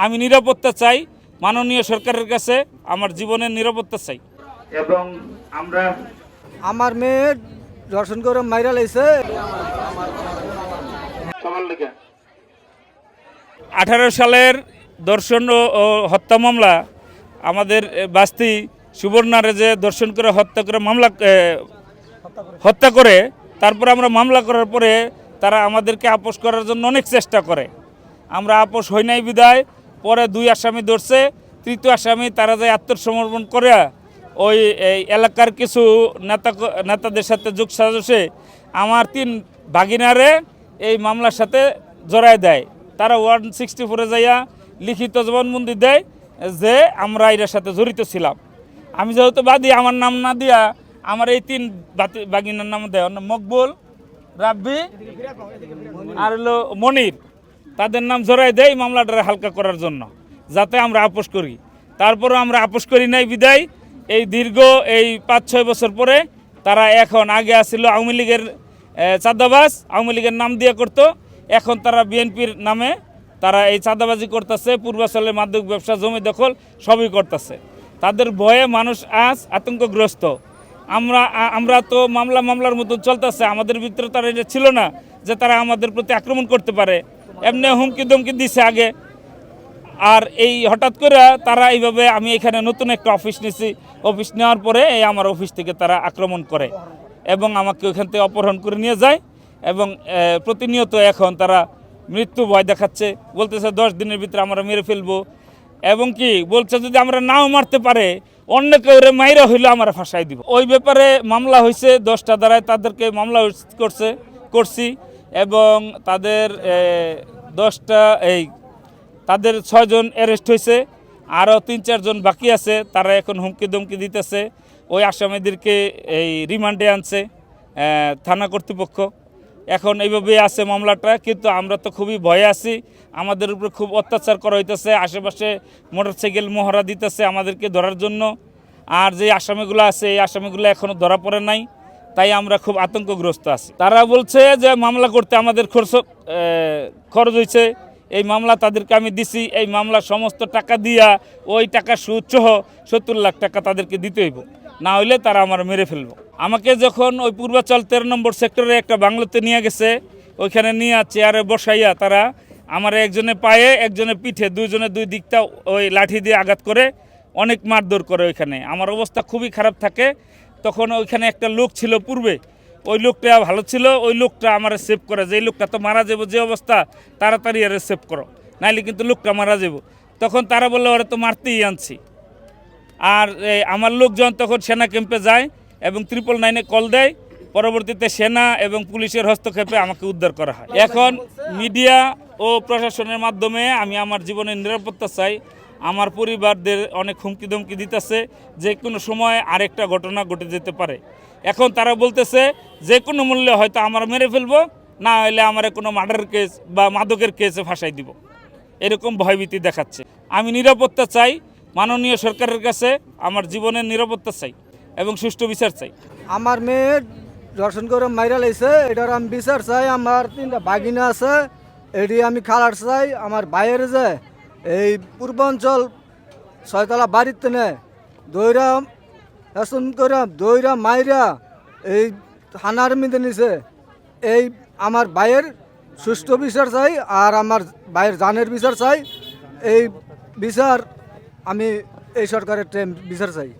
আমি নিরাপত্তা চাই মাননীয় সরকারের কাছে আমার জীবনের নিরাপত্তা চাই। এবং আমরা আমার মেয়ে দর্শন করে মাইরা লাইছে। আঠারো সালের দর্শন ও- হত্যা মামলা আমাদের বাস্তি সুবর্ণারে যে দর্শন করে হত্যা করে মামলা হত্যা করে তারপর আমরা মামলা করার পরে তারা আমাদেরকে আপোষ করার জন্য অনেক চেষ্টা করে। আমরা আপোষ হই নাই বিদায় পরে দুই আসামি ধরছে, তৃতীয় আসামি তারা যে আত্মসমর্পণ করে, ওই এই এলাকার কিছু নেতা নেতাদের সাথে যোগ সাজসে আমার তিন ভাগিনারে এই মামলার সাথে জড়ায় দেয়। তারা ওয়ান সিক্সটি ফোরে যাইয়া লিখিত জবানবন্দি দেয় যে আমরা এটার সাথে জড়িত ছিলাম। আমি যেহেতু বাদী, আমার নাম না দিয়া আমার এই তিন বাগিনার নাম দেয় মকবুল, রাব্বি আর হলো মনির। তাদের নাম জড়াই দেয় মামলাটা হালকা করার জন্য, যাতে আমরা আপোষ করি। তারপরও আমরা আপোষ করি নাই বিদায়। এই দীর্ঘ এই পাঁচ ছয় বছর পরে তারা এখন আগে আসছিল আওয়ামী লীগের চাঁদাবাজ, আওয়ামী লীগের নাম দিয়ে করতো। এখন তারা বিএনপির নামে তারা এই চাঁদাবাজি করতেছে, পূর্বাচলের মাদক ব্যবসা, জমি দখল সবই করতেছে। তাদের ভয়ে মানুষ আজ আতঙ্কগ্রস্ত। আমরা আমরা তো মামলা মামলার মতো চলতেছে, আমাদের ভিতরে তারা এটা ছিল না। যে তারা আমাদের প্রতি আক্রমণ করতে পারে। এমনি হুমকি দমকি দিছে আগে। আর এই হঠাৎ করে তারা এইভাবে আমি এখানে নতুন একটা অফিস নিয়েছি। অফিস নেওয়ার পরে এই আমার অফিস থেকে তারা আক্রমণ করে এবং আমাকে ওইখান থেকে অপহরণ করে নিয়ে যায় এবং প্রতিনিয়ত এখন তারা মৃত্যু ভয় দেখাচ্ছে। বলতেছে, দশ দিনের ভিতরে আমরা মেরে ফেলব। এবং কি, বলছে, যদি আমরা নাও মারতে পারে, অন্য কেউ রে মাইরা হইলে আমরা ফাঁসাই দিব। ওই ব্যাপারে মামলা হয়েছে দশটা দ্বারায় তাদেরকে মামলা করছে, করছি। এবং তাদের দশটা, এই, তাদের ছয়জন অ্যারেস্ট হয়েছে। আরও তিন চারজন বাকি আছে, তারা এখন হুমকি দমকি দিতেছে। ওই আসামিদেরকে, এই, রিমান্ডে আনছে থানা কর্তৃপক্ষ। এখন এইভাবে আছে মামলাটা, কিন্তু আমরা তো খুবই ভয়ে আছি। আমাদের উপরে খুব অত্যাচার করা হইতেছে, আশেপাশে মোটরসাইকেল মহড়া দিতেছে আমাদেরকে ধরার জন্য। আর যে আসামিগুলো আছে, এই আসামিগুলো এখনও ধরা পড়ে নাই। তাই আমরা খুব আতঙ্কগ্রস্ত আছি। তারা বলছে যে মামলা করতে আমাদের খরচ খরচ হয়েছে এই মামলা তাদেরকে আমি দিছি, এই মামলা সমস্ত টাকা দিয়া, ওই টাকা সুদ সহ সত্তর লাখ টাকা তাদেরকে দিতে হইব। না হইলে তারা আমার মেরে ফেলব। আমাকে যখন ওই পূর্বাচল তেরো নম্বর সেক্টরে একটা বাংলোতে নিয়ে গেছে, ওইখানে নিয়ে চেয়ারে বসাইয়া তারা আমার একজনে পায়ে একজনে পিঠে দুইজনে দুই দিকটা ওই লাঠি দিয়ে আঘাত করে অনেক মারধর করে ওইখানে। আমার অবস্থা খুবই খারাপ থাকে। তখন ওইখানে একটা লোক ছিল পূর্বে। ওই লোকটা ভালো ছিল ওই লোকটা আমার সেভ করে। যে লোকটা তো মারা যাব যে অবস্থা তাড়াতাড়ি আরে সেভ করো। নাইলে কিন্তু লোকটা মারা যাব। তখন তারা বলল ওরা তো মারতেই আনছি। আর আমার লোকজন তখন সেনা ক্যাম্পে যায় এবং ট্রিপল নাইনে কল দেয়। পরবর্তীতে সেনা এবং পুলিশের হস্তক্ষেপে আমাকে উদ্ধার করা হয়। এখন মিডিয়া ও প্রশাসনের মাধ্যমে আমি আমার জীবনের নিরাপত্তা চাই। আমার পরিবারদের অনেক হুমকি ধমকি দিতেছে, যে কোনো সময় আরেকটা ঘটনা ঘটে যেতে পারে। এখন তারা বলতেছে, যে কোনো মূল্যে হয়তো আমার মেরে ফেলব, না হলে আমার কোনো মার্ডার কেস বা মাদকের কেসে ফাঁসাই দিব। এরকম ভয়ভীতি দেখাচ্ছে। আমি নিরাপত্তা চাই, মাননীয় সরকারের কাছে আমার জীবনের নিরাপত্তা চাই এবং সুষ্ঠু বিচার চাই। আমার মেয়ে দর্শন করে মাইরা লাইছে, এটার আমি বিচার চাই, আমার তিনটা বাগিনা আছে এটি আমি খালার চাই, আমার বাইরে যে এই পূর্বাঞ্চল ছয়তলা বাড়িতে নে দৈরা শাসন করে দইরা মাইরা এই থানার মধ্যে নিছে। এই আমার ভাইয়ের সুষ্ঠু বিচার চাই আর আমার ভাইয়ের জানের বিচার চাই। এই বিচার আমি এই সরকারের বিচার চাই।